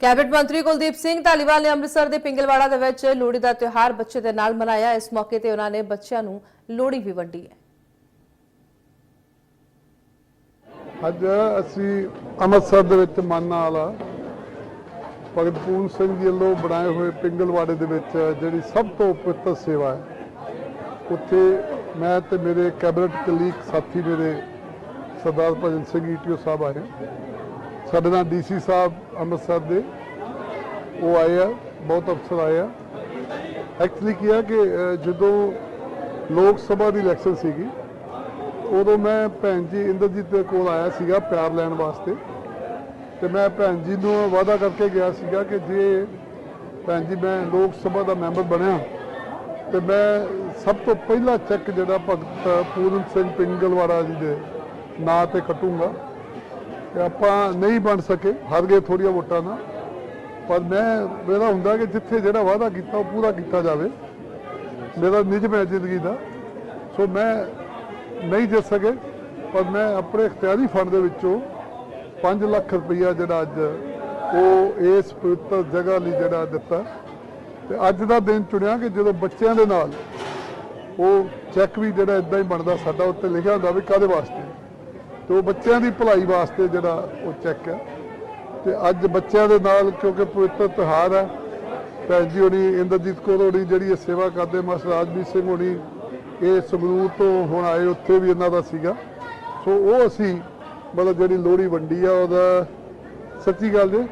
Cabinet ਮੰਤਰੀ ਕੁਲਦੀਪ ਸਿੰਘ ਧਾਲੀਵਾਲ ਨੇ ਅੰਮ੍ਰਿਤਸਰ ਦੇ ਪਿੰਗਲਵਾੜਾ ਦੇ ਵਿੱਚ ਲੋਹੜੀ ਦਾ ਤਿਉਹਾਰ ਬੱਚੇ ਦੇ ਨਾਲ ਮਨਾਇਆ। ਇਸ ਮੌਕੇ ਤੇ ਉਹਨਾਂ ਨੇ ਬੱਚਿਆਂ ਨੂੰ ਲੋਹੜੀ ਵੀ ਵੰਡੀ ਹੈ। ਅੱਜ ਅਸੀਂ ਅੰਮ੍ਰਿਤਸਰ ਦੇ ਵਿੱਚ ਮਾਨਾ ਵਾਲਾ ਭਗਤ ਪੂਰਨ ਸਿੰਘ ਜੀ ਵੱਲੋਂ ਬਣਾਏ ਹੋਏ ਪਿੰਗਲਵਾੜੇ ਦੇ ਵਿੱਚ ਜਿਹੜੀ ਸਭ ਤੋਂ ਪਵਿੱਤਰ ਸੇਵਾ ਹੈ, ਉੱਥੇ ਮੈਂ ਤੇ ਮੇਰੇ ਕੈਬਨਿਟ ਕਲੀਗ ਸਾਥੀ ਮੇਰੇ ਸਰਦਾਰ ਭਜਨ ਸਿੰਘ ਈਟੀਓ ਸਾਹਿਬ ਆਏ। ਸਾਡੇ ਨਾਲ ਡੀਸੀ ਸਾਹਿਬ ਅੰਮ੍ਰਿਤਸਰ ਦੇ। ਉਹ ਆਏ ਆ, ਬਹੁਤ ਅਫਸਰ ਆਏ ਆ। ਐਕਚੁਅਲੀ ਕੀ ਹੈ ਕਿ ਜਦੋਂ ਲੋਕ ਸਭਾ ਦੀ ਇਲੈਕਸ਼ਨ ਸੀਗੀ, ਉਦੋਂ ਮੈਂ ਭੈਣ ਜੀ ਇੰਦਰਜੀਤ ਦੇ ਕੋਲ ਆਇਆ ਸੀਗਾ ਪਿਆਰ ਲੈਣ ਵਾਸਤੇ। ਤੇ ਮੈਂ ਭੈਣ ਜੀ ਨੂੰ ਵਾਅਦਾ ਕਰਕੇ ਗਿਆ ਸੀਗਾ ਕਿ ਜੇ ਭੈਣ ਜੀ ਮੈਂ ਲੋਕ ਸਭਾ ਦਾ ਮੈਂਬਰ ਬਣਿਆ, ਤੇ ਮੈਂ ਸਭ ਤੋਂ ਪਹਿਲਾ ਚੈੱਕ ਜਿਹੜਾ ਭਗਤ ਪੂਰਨ ਸਿੰਘ ਪਿੰਗਲਵਾੜਾ ਜੀ ਦੇ ਨਾਂ ਤੇ ਕੱਟੂੰਗਾ। ਕਿ ਆਪਾਂ ਨਹੀਂ ਬਣ ਸਕੇ ਹਾਰ ਗਏ ਥੋੜੀਆਂ ਵੋਟਾਂ ਨਾਲ। ਪਰ ਮੈਂ, ਮੇਰਾ ਹੁੰਦਾ ਕਿ ਜਿੱਥੇ ਜਿਹੜਾ ਵਾਅਦਾ ਕੀਤਾ, ਉਹ ਪੂਰਾ ਕੀਤਾ ਜਾਵੇ। ਮੇਰਾ ਨਿਯਮ ਹੈ ਜ਼ਿੰਦਗੀ ਦਾ। ਸੋ ਮੈਂ ਨਹੀਂ ਜਿੱਤ ਸਕੇ, ਪਰ ਮੈਂ ਆਪਣੇ ਇਖਤਿਆਰੀ ਫੰਡ ਦੇ ਵਿੱਚੋਂ 5 ਲੱਖ ਰੁਪਈਆ ਜਿਹੜਾ ਅੱਜ ਉਹ ਇਸ ਪਵਿੱਤਰ ਜਗ੍ਹਾ ਲਈ ਜਿਹੜਾ ਦਿੱਤਾ। ਤੇ ਅੱਜ ਦਾ ਦਿਨ ਚੁਣਿਆ ਕਿ ਜਦੋਂ ਬੱਚਿਆਂ ਦੇ ਨਾਲ ਉਹ ਚੈੱਕ ਵੀ ਜਿਹੜਾ ਇਦਾਂ ਹੀ ਬਣਦਾ, ਸਾਡਾ ਉੱਤੇ ਲਿਖਿਆ ਹੁੰਦਾ ਵੀ ਕਾਦੇ ਵਾਸਤੇ। ਤੇ ਉਹ ਬੱਚਿਆਂ ਦੀ ਭਲਾਈ ਵਾਸਤੇ ਜਿਹੜਾ ਉਹ ਚੈੱਕ ਹੈ। ਤੇ ਅੱਜ ਬੱਚਿਆਂ ਦੇ ਨਾਲ ਕਿਉਂਕਿ ਪਵਿੱਤਰ ਤਿਉਹਾਰ ਹੈ, ਭੈਣ ਜੀ ਹੋਣੀ ਇੰਦਰਜੀਤ ਕੌਰ ਹੋਣੀ ਜਿਹੜੀ ਇਹ ਸੇਵਾ ਕਰਦੇ, ਮਾਸਟਰ ਰਾਜਵੀਰ ਸਿੰਘ ਹੋਣੀ ਇਹ ਸੰਗਰੂਰ ਤੋਂ ਹੁਣ ਆਏ, ਉੱਥੇ ਵੀ ਇਹਨਾਂ ਦਾ ਸੀਗਾ। ਸੋ ਉਹ ਅਸੀਂ ਮਤਲਬ ਜਿਹੜੀ ਲੋਹੜੀ ਵੰਡੀ ਆ, ਉਹਦਾ ਸੱਚੀ ਗੱਲ ਜੇ